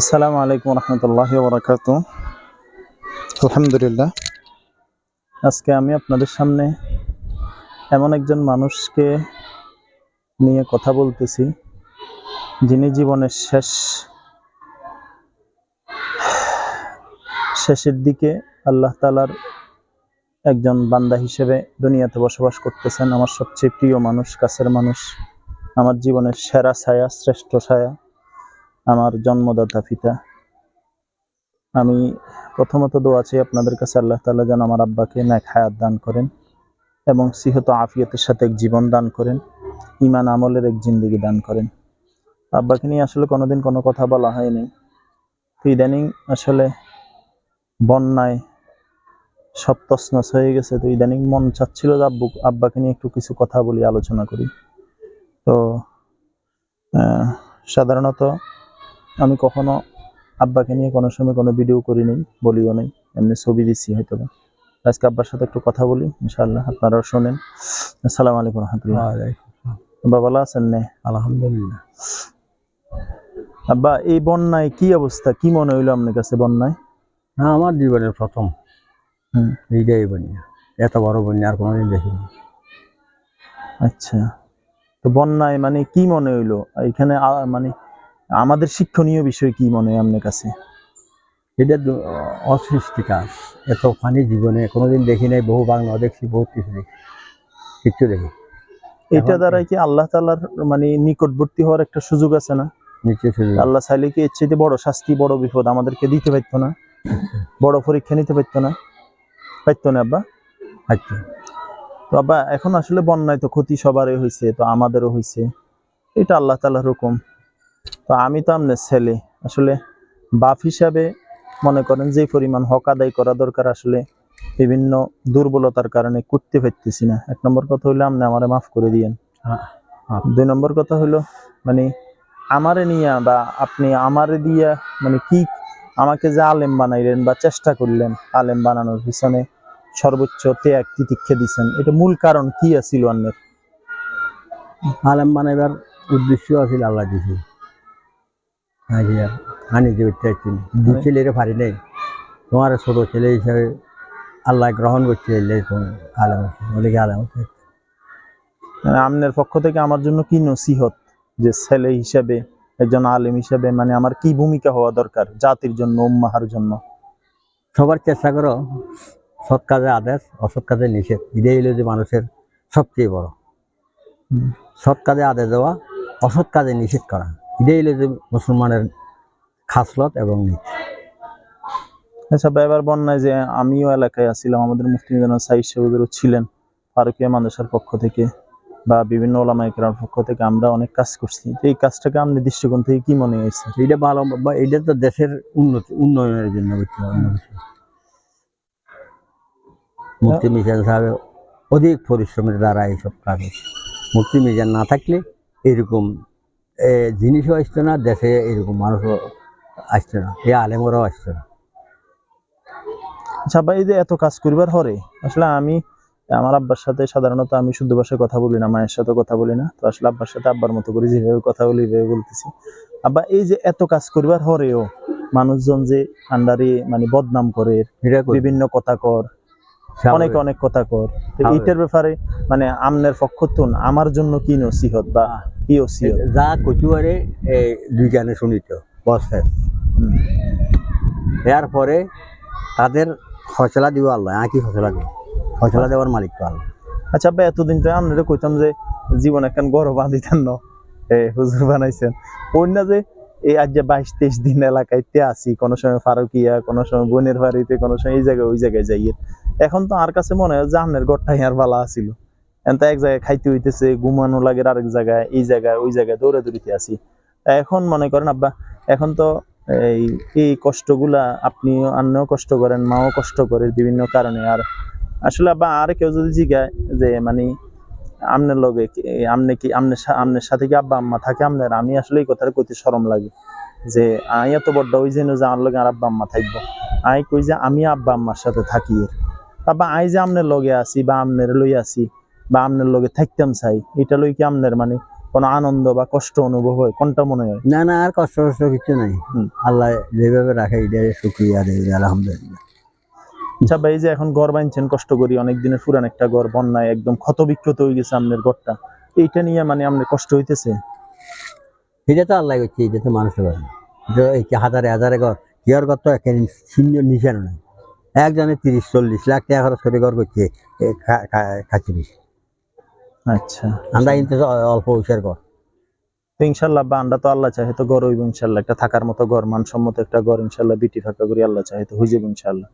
আসসালামু আলাইকুম রহমতুল্লাহ বরাকাত আলহামদুলিল্লাহ। আজকে আমি আপনাদের সামনে এমন একজন মানুষকে নিয়ে কথা বলতেছি, যিনি জীবনের শেষ, শেষের দিকে আল্লাহ তালার একজন বান্দা হিসেবে দুনিয়াতে বসবাস করতেছেন। আমার সবচেয়ে প্রিয় মানুষ, কাছের মানুষ, আমার জীবনের সেরা ছায়া, শ্রেষ্ঠ ছায়া। আমার জন্মদাতা পিতা। আমি প্রথমত দোয়া চাই আপনাদের কাছে, আল্লাহ তাআলা যেন আমার আব্বাকে ন্যাক হায়াত দান করেন এবং সিহত আফিয়তের সাথে এক জীবন দান করেন ইমান আমলের এক জিন্দিগি দান করেন। আব্বাকে নিয়ে আসলে কোনোদিন কোনো কথা বলা হয়নি। তো ইদানিং আসলে বন্যায় সব তছনছ হয়ে গেছে। তো ইদানিং মন চাচ্ছিল যে আব্বু, আব্বাকে নিয়ে একটু কিছু কথা বলি, আলোচনা করি। তো সাধারণত আমি কখনো আব্বাকে নিয়ে কোনো সময় কোনো ভিডিও করি নাই বলিও নাই এমনি ছবি দিচ্ছি হয়তো বা। আজকে আব্বার সাথে একটু কথা বলি ইনশাআল্লাহ আপনারাও শোনেন। আসসালামু আলাইকুম রহমতুল্লাহ। আব্বা ভালো আছেন নে? আলহামদুলিল্লাহ। আব্বা এই বন্যায় কি অবস্থা? কি মনে হইল আপনার কাছে বন্যায়? না আমার জীবনের প্রথম। এইটাই বন্যা। এত বড় বন্যা আর কোনোদিন দেখিনি। আচ্ছা। তো বন্যায় মানে কি মনে হইল? এখানে মানে আমাদের শিক্ষণীয় বিষয় কি মনে হয় আপনার কাছে? এটা অসৃষ্টি কাজ এত পানি জীবনে কোনোদিন দেখি নাই বহু বাংলা দেখছি বহুত কিছু দেখি। কিচ্ছু দেখি। এটা দ্বারাই কি আল্লাহ তাআলার মানে নিকটবর্তী হওয়ার একটা সুযোগ আছে না? আল্লাহ চাইলে কি এর চাইতে বড় শাস্তি বড় বিপদ আমাদেরকে দিতে পারতো না? বড় পরীক্ষা নিতে পারতো না? পারতো না আব্বা? আচ্ছা তো আব্বা এখন আসলে বন্যায় তো ক্ষতি সবারই হয়েছে তো আমাদেরও হয়েছে এটা আল্লাহ তাআলার হুকুম। তো আমি তো আপনার ছেলে। আসলে বাপ হিসাবে মনে করেন যে পরিমাণ হক আদায় করা দরকার আসলে বিভিন্ন দুর্বলতার কারণে করতে পারতেছি না। এক নম্বর কথা হইল আপনি আমারে মাফ করে দিয়েন। দুই নম্বর কথা হইল মানে আমারে নিয়া বা আপনি আমারে দিয়া মানে কি আমাকে যে আলেম বানাইলেন বা চেষ্টা করলেন আলেম বানানোর পিছনে সর্বোচ্চ ত্যাগ তিতিক্ষে দিছেন, এটা মূল কারণ কি আছিল অন্যের আলেম বানাইবার উদ্দেশ্য আছিল আল্লাহ আর আনি যে উঠতে দু ছেলেরে পারি নাই। তোমার ছোট ছেলে হিসাবে আল্লাহ গ্রহণ করছে? মানে আমনের পক্ষ থেকে আমার জন্য কি নসিহত যে ছেলে হিসাবে একজন আলেম হিসাবে মানে আমার কি ভূমিকা হওয়া দরকার জাতির জন্য উম্মাহার জন্য? সবার চেষ্টা করো সৎ কাজে আদেশ অসৎ কাজে নিষেধ। এটাই হলো যে মানুষের সবচেয়ে বড়। সৎ কাজে আদেশ দেওয়া অসৎ কাজে নিষেধ করা। এটাই হলো যে মুসলমানের খাসলত এবং নীতি আচ্ছা এবার বন্যায় যে আমিও এলাকায় আছিলাম আমাদের মুফতি মিজানুর সাইদ সাহেবদেরও ছিলেন ফারুকিয়া মাদ্রাসার পক্ষ থেকে বা বিভিন্ন ওলামা ইকরামের পক্ষ থেকে আমরা অনেক কাজ করছি। এই কাজটাকে আপনি দৃষ্টিকোণ থেকে কি মনে হয়েছে এটা ভালো বা এটা তো দেশের উন্নতি উন্নয়নের জন্য মুক্তি মিজান সাহেব অধিক পরিশ্রমের দ্বারা এইসব কাজ মুক্তি মিজান না থাকলে এরকম জিনিসও আসতো না দেশে এরকম মানুষও আসতো না এ আলেমরাও আসতো না। আচ্ছা ভাই এই যে এত কাজ করবার হরে আসলে আমি আমার আব্বার সাথে সাধারণত আমি শুদ্ধ ভাষায় কথা বলি না মায়ের সাথে কথা বলি না তো আসলে আব্বার সাথে আব্বার মতো করে যেভাবে কথা বলি এইভাবে বলতেছি। আব্বা এই যে এত কাজ করবার হরেও মানুষজন যে আন্ডারে মানে বদনাম করে বিভিন্ন কথা কর অনেক অনেক কথা কর। এইটার ব্যাপারে মানে আমনের পক্ষ তুন আমার জন্য কি নসিহত বা কি ওসিয়ত যা কচুয়ারে দুই গানে শুনিত বসে হুম। এরপরে তাদের ফসলা দিব আল্লাহ আর কি ফসলা দিব? ফসলা দেওয়ার মালিক তো আল্লাহ। আচ্ছা আব্বা এতদিন তো আপনারা কইতাম যে জীবন একখান গড় বাঁধিতেন ন। এ হুজুর বানাইছেন। না যে এই আজ যে বাইশ তেইশ দিন এলাকাইতে আসি কোনো সময় ফারুকিয়া, কোনো সময় বোনের বাড়িতে, কোনো সময় এই জায়গায়, ওই জায়গায় যাইয়ে এখন তো আর কাছে মনে হয় আপনার গড়টাই আর বালা আসিল এখন তো এক জায়গায় খাইতে হইতেছে, ঘুমানো লাগে আরেক জায়গায়, এই জায়গায়, ওই জায়গায় দৌড়াদৌড়িতে আসি এখন মনে করেন, আব্বা, এখন তো এই এই কষ্টগুলা আপনি আন্নেও কষ্ট করেন, মাও কষ্ট করে বিভিন্ন কারণে। আর আসলে আব্বা, আর কেউ যদি জিগায় যে মানে আমনের লগে আমনে কি আমনের সা- আমনের সাথে কি আব্বা আম্মা থাকে? আমনের আমি আসলে এই কথাটা কইতে শরম লাগে। যে আই এত বড় ওই যেন যে আমার লগে আর আব্বা আম্মা থাকব। আই কই যে আমি আব্বা আম্মার সাথে থাকি এর। আব্বা আই যে আমনের লগে আছি বা আমনের লই আছি বা আমনের লগে থাকতাম চাই এটা লই কি আমনের মানে কোনো আনন্দ বা কষ্ট অনুভব হয়? কোনটা মনে হয়? না না আর কষ্ট কষ্ট কিছু নাই। আল্লাহ যেভাবে রাখে এটা শুক্রিয়া আলহামদুলিল্লাহ। আচ্ছা ভাই যে এখন ঘর বানছেন কষ্ট করি অনেক দিনের পুরান একটা ঘর বন্যায় একদম ক্ষত বিক্ষত হয়ে গেছে আপনার ঘরটা। এইটা নিয়ে মানে আপনার কষ্ট হইতেছে? এটা তো আল্লাহ করছে এটা তো মানুষের যে হাজারে হাজারে ঘর কেয়ার ঘর তো একেবারে শূন্য নিশানো নাই। একজনে তিরিশ চল্লিশ লাখ টাকা খরচ করে ঘর করছে খাচ্ছি আচ্ছা। আমরা কিন্তু অল্প পয়সার ঘর। তো ইনশাল্লাহ বা আমরা তো আল্লাহ চাহে তো ঘর হইব ইনশাল্লাহ একটা থাকার মতো ঘর মানসম্মত একটা ঘর ইনশাল্লাহ বিটি ফাঁকা করি আল্লাহ চাহে তো হয়ে যাবে ইনশাল্লাহ।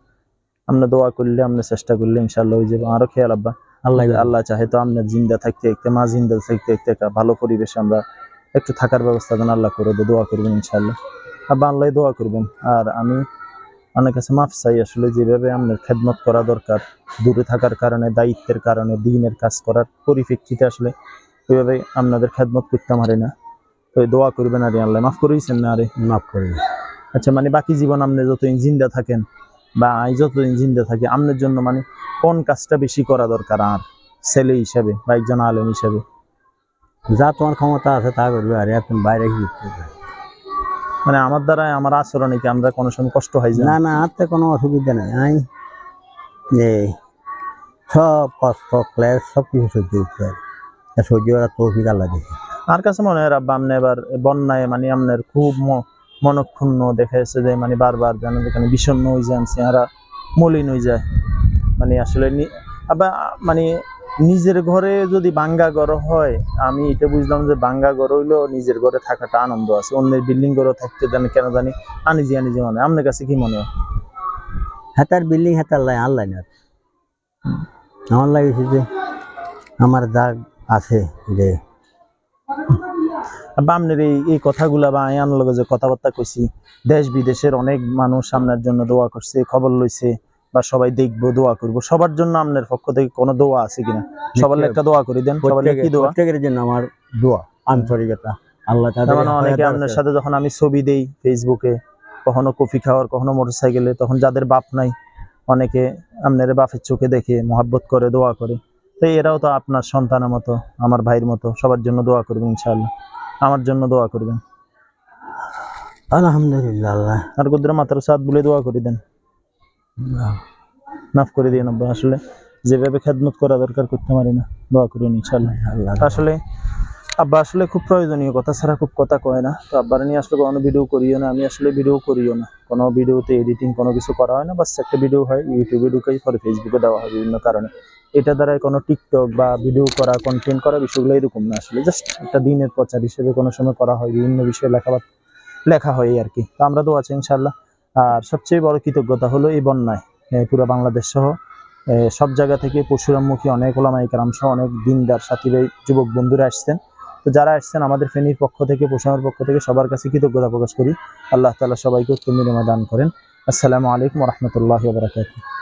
আমরা দোয়া করলে আমরা চেষ্টা করলে ইনশাল্লাহ হয়ে যাবে আরও খেয়াল আব্বা। আল্লাহ আল্লাহ চাহে তো আপনার জিন্দা থাকতে থাকতে মা জিন্দা থাকতে থাকতে একটা ভালো পরিবেশে আমরা একটু থাকার ব্যবস্থা যেন আল্লাহ করে দেয় দোয়া করবেন ইনশাল্লাহ আব্বা আল্লাহ দোয়া করবেন। আর আমি অনেক কাছে মাফ চাই আসলে যেভাবে আপনার খেদমত করা দরকার দূরে থাকার কারণে দায়িত্বের কারণে দিনের কাজ করার পরিপ্রেক্ষিতে আসলে ওইভাবে আপনাদের খেদমত করতে পারি না। তো দোয়া করবেন আরে আল্লাহ মাফ করেছেন না আরে? মাফ করে দিন। আচ্ছা মানে বাকি জীবন আপনি যতদিন জিন্দা থাকেন বা আমি যতদিন জিন্দা থাকি আপনার জন্য মানে কোন কাজটা বেশি করা দরকার আর? ছেলে হিসাবে বা একজন আলেম হিসাবে। যা তোমার ক্ষমতা আছে তা করবে আর এখন বাইরে কি মানে আমার দ্বারা আমার আচরণে কি আমরা কোনো সময় কষ্ট হয় না? না না আর তো কোনো অসুবিধা নেই। আই এই সব কষ্ট ক্লেশ সব কিছু সহ্য করতে সহ্য করার তৌফিক আল্লাহ দিয়েছে আমার কাছে মনে হয় রাব্বা আপনি এবার বন্যায় মানে আপনার খুব মনক্ষুণ্ণ দেখা যাচ্ছে যে মানে বারবার যেন যেখানে বিষণ্ণ হয়ে যান চেহারা মলিন হয়ে যায়। মানে আসলে আবার মানে নিজের ঘরে যদি বাঙ্গা ঘর হয়, আমি এটা বুঝলাম যে বাঙ্গা ঘর হইলেও নিজের ঘরে থাকাটা আনন্দ আছে। অন্যের বিল্ডিং ঘরে থাকতে জানি কেন জানি আনিজি আনিজি মনে আপনার কাছে কি মনে হয়? হাতার বিল্ডিং হাতার লাই আল্লাহ না। আমার লাগেছে যে, আমার দাগ আছে যে বা আপনার এই এই কথাগুলা বা আয়ান লগে যে কথাবার্তা কইছি দেশ বিদেশের অনেক মানুষ আপনার জন্য দোয়া করছে খবর লইছে বা সবাই দেখব দোয়া করব। সবার জন্য আপনার পক্ষ থেকে কোনো দোয়া আছে কিনা? সবার একটা দোয়া করে দেন। সবার কি দোয়া? প্রত্যেকের জন্য আমার দোয়া আন্তরিকতা। আল্লাহ তাদের মানে অনেকে আপনার সাথে যখন আমি ছবি দেই ফেসবুকে কখনো কফি খাওয়ার কখনো মোটরসাইকেলে তখন যাদের বাপ নাই অনেকে আপনার বাপের চোখে দেখে মহাব্বত করে দোয়া করে। তো এরাও তো আপনার সন্তানের মতো আমার ভাইয়ের মতো সবার জন্য দোয়া করবেন ইনশাআল্লাহ। আমার জন্য দোয়া করবেন। আলহামদুলিল্লাহ। আর কুদ্রা মাথার সাথ বলে দোয়া করে দেন। মাফ করে দিয়ে আব্বা আসলে যেভাবে খেদমত করা দরকার করতে পারি না। দোয়া করেন আল্লাহ। আসলে আব্বা আসলে খুব প্রয়োজনীয় কথা ছাড়া খুব কথা কয় না। তো আব্বার নিয়ে আসলে কোনো ভিডিও করিও না আমি আসলে ভিডিও করিও না। কোনো ভিডিওতে এডিটিং কোনো কিছু করা হয় না বাস একটা ভিডিও হয় ইউটিউবে ঢুকেই পরে ফেসবুকে দেওয়া হয় বিভিন্ন কারণে। এটা দ্বারা কোনো টিকটক বা ভিডিও করা কন্টেন্ট করা বিষয়গুলো এরকম না আসলে। জাস্ট একটা দিনের প্রচার হিসেবে কোনো সময় করা হয়, বিভিন্ন বিষয়ে লেখা লেখা হয় আর কি। তো আমরা তো আছি ইনশাল্লাহ আর সবচেয়ে বড় কৃতজ্ঞতা হলো এই বন্যায়। পুরো বাংলাদেশ সহ সব জায়গা থেকে পরশুরামমুখী অনেক ওলামাই কারাম সহ অনেক দিনদার সাথী যুবক বন্ধুরা আসছেন। তো যারা আসছেন, আমাদের ফেনীর পক্ষ থেকে, পরশুরামের পক্ষ থেকে সবার কাছে কৃতজ্ঞতা প্রকাশ করি। আল্লাহ তাআলা সবাইকে উত্তম দান করেন। আসসালামু আলাইকুম রহমতুল্লাহ বারাকাতুহ।